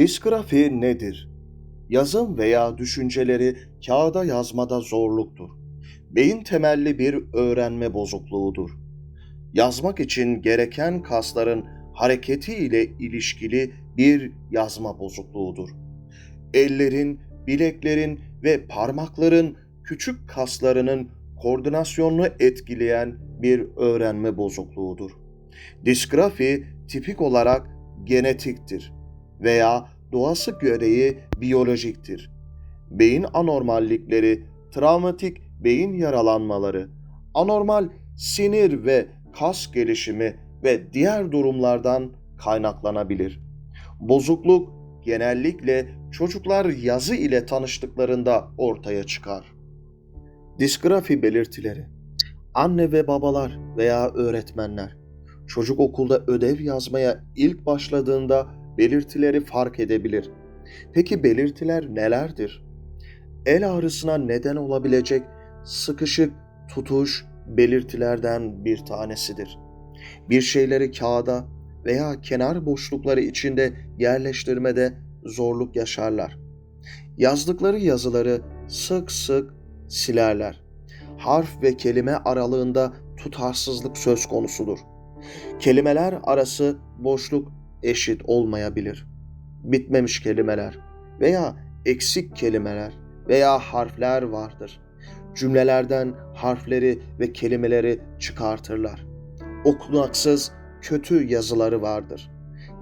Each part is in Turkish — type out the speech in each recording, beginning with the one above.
Disgrafi nedir? Yazım veya düşünceleri kağıda yazmada zorluktur. Beyin temelli bir öğrenme bozukluğudur. Yazmak için gereken kasların hareketi ile ilişkili bir yazma bozukluğudur. Ellerin, bileklerin ve parmakların küçük kaslarının koordinasyonunu etkileyen bir öğrenme bozukluğudur. Disgrafi tipik olarak genetiktir veya doğası gereği biyolojiktir. Beyin anormallikleri, travmatik beyin yaralanmaları, anormal sinir ve kas gelişimi ve diğer durumlardan kaynaklanabilir. Bozukluk genellikle çocuklar yazı ile tanıştıklarında ortaya çıkar. Disgrafi belirtileri Anne ve babalar veya öğretmenler çocuk okulda ödev yazmaya ilk başladığında belirtileri fark edebilir. Peki belirtiler nelerdir? El ağrısına neden olabilecek sıkışık tutuş belirtilerden bir tanesidir. Bir şeyleri kağıda veya kenar boşlukları içinde yerleştirmede zorluk yaşarlar. Yazdıkları yazıları sık sık silerler. Harf ve kelime aralığında tutarsızlık söz konusudur. Kelimeler arası boşluk eşit olmayabilir. Bitmemiş kelimeler veya eksik kelimeler veya harfler vardır. Cümlelerden harfleri ve kelimeleri çıkartırlar. Okunaksız kötü yazıları vardır.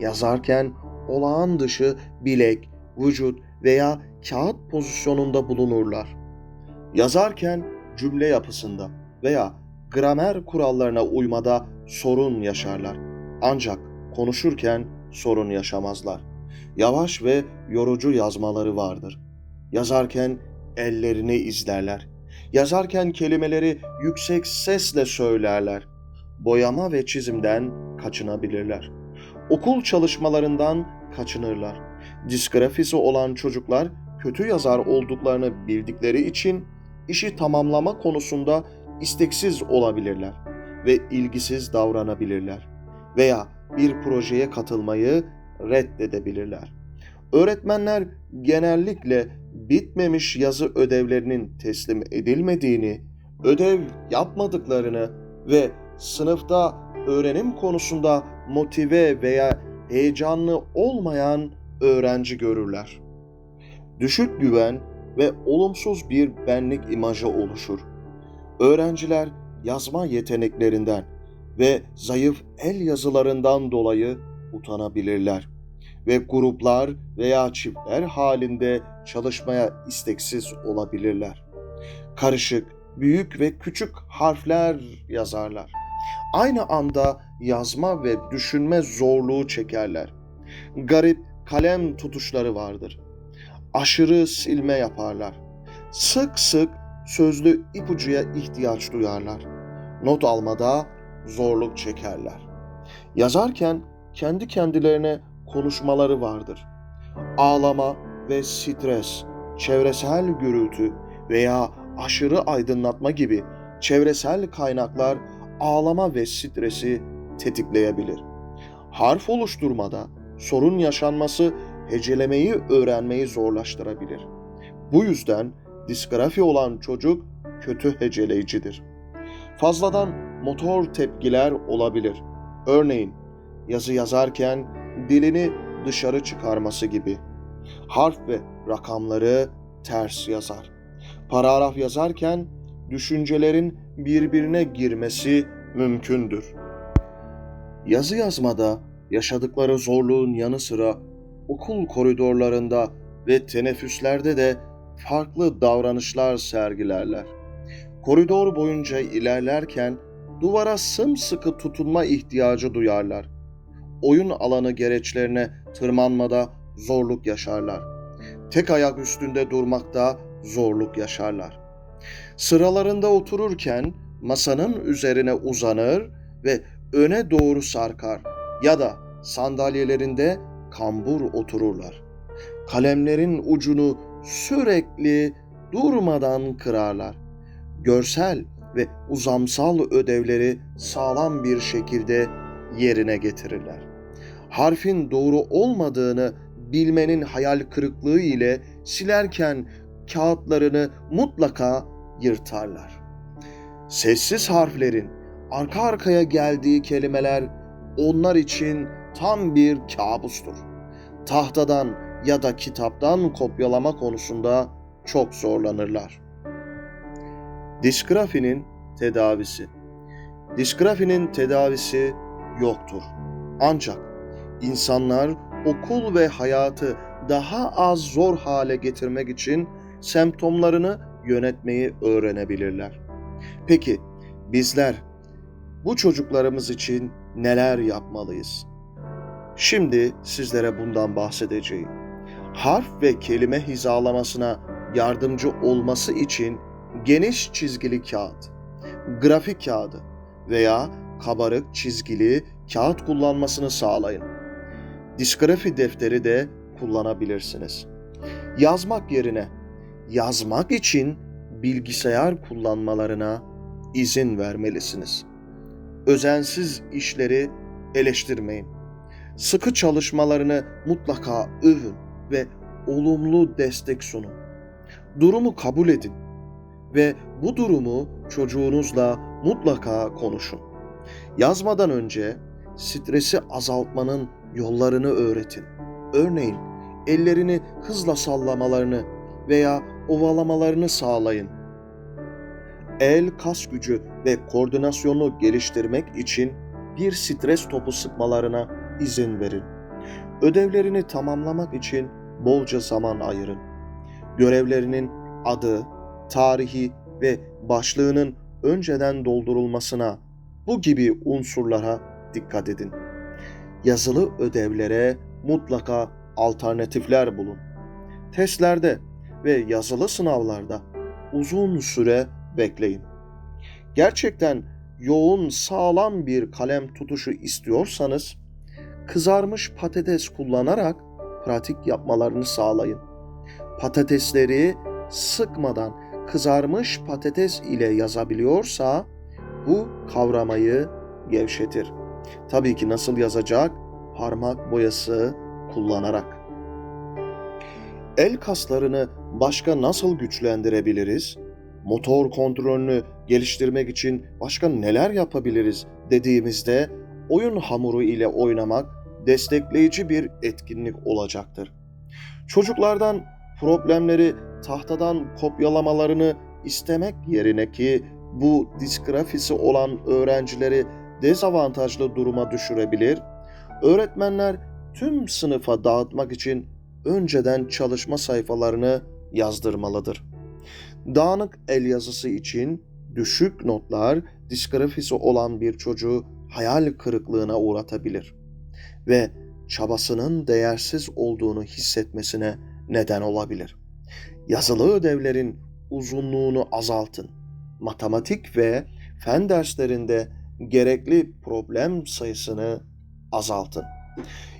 Yazarken olağan dışı bilek, vücut veya kağıt pozisyonunda bulunurlar. Yazarken cümle yapısında veya gramer kurallarına uymada sorun yaşarlar. Ancak konuşurken sorun yaşamazlar. Yavaş ve yorucu yazmaları vardır. Yazarken ellerini izlerler. Yazarken kelimeleri yüksek sesle söylerler. Boyama ve çizimden kaçınabilirler. Okul çalışmalarından kaçınırlar. Disgrafisi olan çocuklar kötü yazar olduklarını bildikleri için işi tamamlama konusunda isteksiz olabilirler ve ilgisiz davranabilirler veya bir projeye katılmayı reddedebilirler. Öğretmenler genellikle bitmemiş yazı ödevlerinin teslim edilmediğini, ödev yapmadıklarını ve sınıfta öğrenim konusunda motive veya heyecanlı olmayan öğrenci görürler. Düşük güven ve olumsuz bir benlik imajı oluşur. Öğrenciler yazma yeteneklerinden ve zayıf el yazılarından dolayı utanabilirler ve gruplar veya çiftler halinde çalışmaya isteksiz olabilirler. Karışık, büyük ve küçük harfler yazarlar. Aynı anda yazma ve düşünme zorluğu çekerler. Garip kalem tutuşları vardır. Aşırı silme yaparlar. Sık sık sözlü ipucuya ihtiyaç duyarlar. Not almada zorluk çekerler. Yazarken kendi kendilerine konuşmaları vardır. Ağlama ve stres, çevresel gürültü veya aşırı aydınlatma gibi çevresel kaynaklar ağlama ve stresi tetikleyebilir. Harf oluşturmada sorun yaşanması hecelemeyi öğrenmeyi zorlaştırabilir. Bu yüzden disgrafi olan çocuk kötü heceleyicidir. Fazladan motor tepkiler olabilir. Örneğin yazı yazarken dilini dışarı çıkarması gibi. Harf ve rakamları ters yazar. Paragraf yazarken düşüncelerin birbirine girmesi mümkündür. Yazı yazmada yaşadıkları zorluğun yanı sıra okul koridorlarında ve teneffüslerde de farklı davranışlar sergilerler. Koridor boyunca ilerlerken duvara sımsıkı tutunma ihtiyacı duyarlar. Oyun alanı gereçlerine tırmanmada zorluk yaşarlar. Tek ayak üstünde durmakta zorluk yaşarlar. Sıralarında otururken masanın üzerine uzanır ve öne doğru sarkar ya da sandalyelerinde kambur otururlar. Kalemlerin ucunu sürekli durmadan kırarlar. Görsel ve uzamsal ödevleri sağlam bir şekilde yerine getirirler. Harfin doğru olmadığını bilmenin hayal kırıklığı ile silerken kağıtlarını mutlaka yırtarlar. Sessiz harflerin arka arkaya geldiği kelimeler onlar için tam bir kabustur. Tahtadan ya da kitaptan kopyalama konusunda çok zorlanırlar. Disgrafinin tedavisi Disgrafinin tedavisi yoktur. Ancak insanlar okul ve hayatı daha az zor hale getirmek için semptomlarını yönetmeyi öğrenebilirler. Peki bizler bu çocuklarımız için neler yapmalıyız? Şimdi sizlere bundan bahsedeceğim. Harf ve kelime hizalamasına yardımcı olması için geniş çizgili kağıt, grafik kağıdı veya kabarık çizgili kağıt kullanmasını sağlayın. Disgrafi defteri de kullanabilirsiniz. Yazmak yerine yazmak için bilgisayar kullanmalarına izin vermelisiniz. Özensiz işleri eleştirmeyin. Sıkı çalışmalarını mutlaka övün ve olumlu destek sunun. Durumu kabul edin ve bu durumu çocuğunuzla mutlaka konuşun. Yazmadan önce stresi azaltmanın yollarını öğretin. Örneğin ellerini hızla sallamalarını veya ovalamalarını sağlayın. El kas gücü ve koordinasyonu geliştirmek için bir stres topu sıkmalarına izin verin. Ödevlerini tamamlamak için bolca zaman ayırın. Görevlerinin adı, tarihi ve başlığının önceden doldurulmasına bu gibi unsurlara dikkat edin. Yazılı ödevlere mutlaka alternatifler bulun. Testlerde ve yazılı sınavlarda uzun süre bekleyin. Gerçekten yoğun, sağlam bir kalem tutuşu istiyorsanız kızarmış patates kullanarak pratik yapmalarını sağlayın. Patatesleri sıkmadan kızarmış patates ile yazabiliyorsa bu kavramayı gevşetir. Tabii ki nasıl yazacak? Parmak boyası kullanarak. El kaslarını başka nasıl güçlendirebiliriz? Motor kontrolünü geliştirmek için başka neler yapabiliriz dediğimizde oyun hamuru ile oynamak destekleyici bir etkinlik olacaktır. Çocuklardan problemleri tahtadan kopyalamalarını istemek yerine ki bu disgrafisi olan öğrencileri dezavantajlı duruma düşürebilir, öğretmenler tüm sınıfa dağıtmak için önceden çalışma sayfalarını yazdırmalıdır. Dağınık el yazısı için düşük notlar disgrafisi olan bir çocuğu hayal kırıklığına uğratabilir ve çabasının değersiz olduğunu hissetmesine neden olabilir. Yazılı ödevlerin uzunluğunu azaltın. Matematik ve fen derslerinde gerekli problem sayısını azaltın.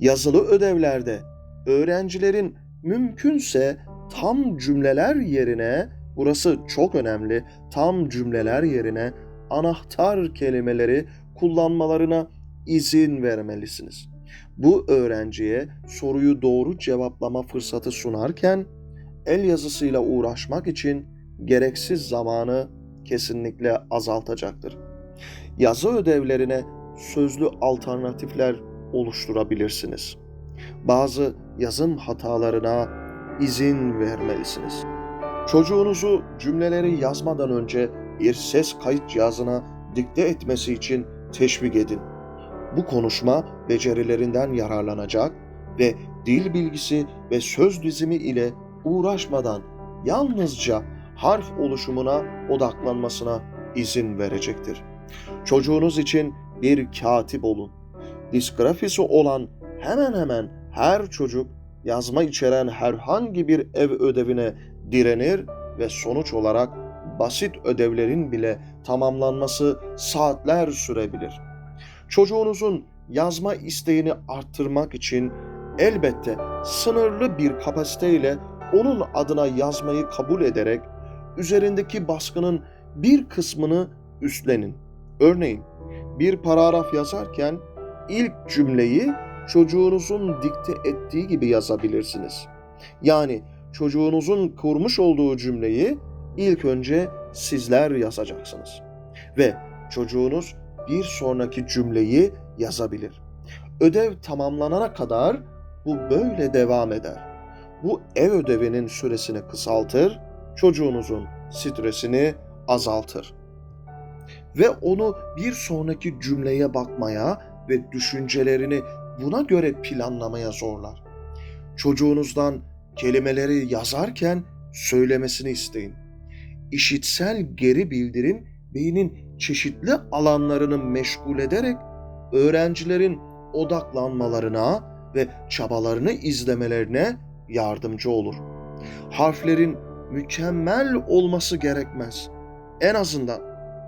Yazılı ödevlerde öğrencilerin mümkünse tam cümleler yerine burası çok önemli. Tam cümleler yerine anahtar kelimeleri kullanmalarına izin vermelisiniz. Bu öğrenciye soruyu doğru cevaplama fırsatı sunarken el yazısıyla uğraşmak için gereksiz zamanı kesinlikle azaltacaktır. Yazı ödevlerine sözlü alternatifler oluşturabilirsiniz. Bazı yazım hatalarına izin vermelisiniz. Çocuğunuzu cümleleri yazmadan önce bir ses kayıt cihazına dikte etmesi için teşvik edin. Bu konuşma becerilerinden yararlanacak ve dil bilgisi ve söz dizimi ile uğraşmadan yalnızca harf oluşumuna odaklanmasına izin verecektir. Çocuğunuz için bir katip olun. Disgrafisi olan hemen hemen her çocuk yazma içeren herhangi bir ev ödevine direnir ve sonuç olarak basit ödevlerin bile tamamlanması saatler sürebilir. Çocuğunuzun yazma isteğini arttırmak için elbette sınırlı bir kapasiteyle onun adına yazmayı kabul ederek üzerindeki baskının bir kısmını üstlenin. Örneğin bir paragraf yazarken ilk cümleyi çocuğunuzun dikte ettiği gibi yazabilirsiniz. Yani çocuğunuzun kurmuş olduğu cümleyi ilk önce sizler yazacaksınız. Ve çocuğunuz bir sonraki cümleyi yazabilir. Ödev tamamlanana kadar bu böyle devam eder. Bu ev ödevinin süresini kısaltır, çocuğunuzun stresini azaltır. Ve onu bir sonraki cümleye bakmaya ve düşüncelerini buna göre planlamaya zorlar. Çocuğunuzdan kelimeleri yazarken söylemesini isteyin. İşitsel geri bildirim beynin çeşitli alanlarını meşgul ederek öğrencilerin odaklanmalarına ve çabalarını izlemelerine yardımcı olur. Harflerin mükemmel olması gerekmez. En azından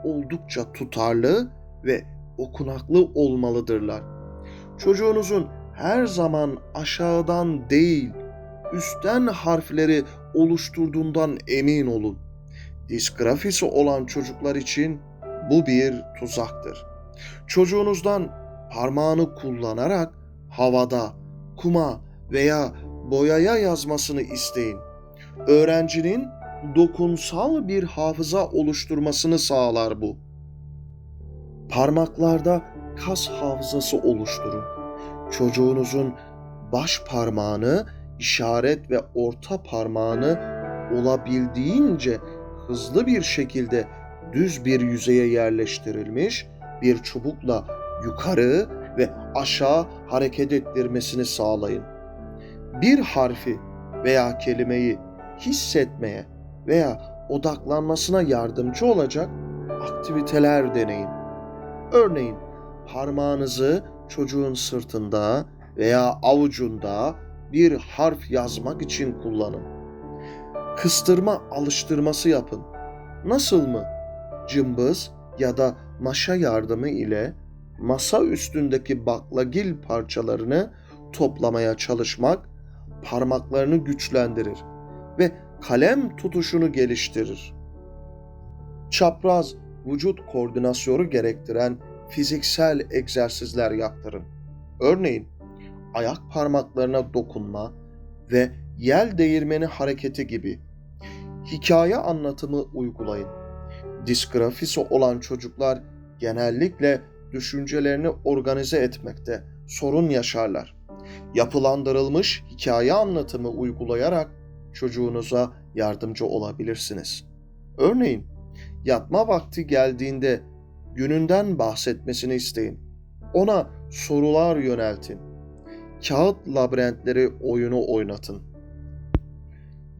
oldukça tutarlı ve okunaklı olmalıdırlar. Çocuğunuzun her zaman aşağıdan değil, üstten harfleri oluşturduğundan emin olun. Disgrafisi olan çocuklar için bu bir tuzaktır. Çocuğunuzdan parmağını kullanarak havada, kuma veya boyaya yazmasını isteyin. Öğrencinin dokunsal bir hafıza oluşturmasını sağlar bu. Parmaklarda kas hafızası oluşturun. Çocuğunuzun baş parmağını, işaret ve orta parmağını olabildiğince hızlı bir şekilde düz bir yüzeye yerleştirilmiş bir çubukla yukarı ve aşağı hareket ettirmesini sağlayın. Bir harfi veya kelimeyi hissetmeye veya odaklanmasına yardımcı olacak aktiviteler deneyin. Örneğin parmağınızı çocuğun sırtında veya avucunda bir harf yazmak için kullanın. Kıstırma alıştırması yapın. Nasıl mı? Cımbız ya da maşa yardımı ile masa üstündeki baklagil parçalarını toplamaya çalışmak parmaklarını güçlendirir ve kalem tutuşunu geliştirir. Çapraz vücut koordinasyonu gerektiren fiziksel egzersizler yaptırın. Örneğin ayak parmaklarına dokunma ve yel değirmeni hareketi gibi hikaye anlatımı uygulayın. Disgrafisi olan çocuklar genellikle düşüncelerini organize etmekte sorun yaşarlar. Yapılandırılmış hikaye anlatımı uygulayarak çocuğunuza yardımcı olabilirsiniz. Örneğin yatma vakti geldiğinde gününden bahsetmesini isteyin. Ona sorular yöneltin. Kağıt labirentleri oyunu oynatın.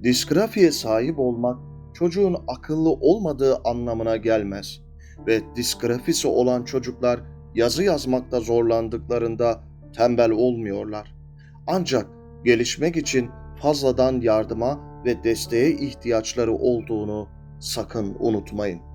Disgrafiye sahip olmak çocuğun akıllı olmadığı anlamına gelmez ve disgrafisi olan çocuklar yazı yazmakta zorlandıklarında tembel olmuyorlar. Ancak gelişmek için fazladan yardıma ve desteğe ihtiyaçları olduğunu sakın unutmayın.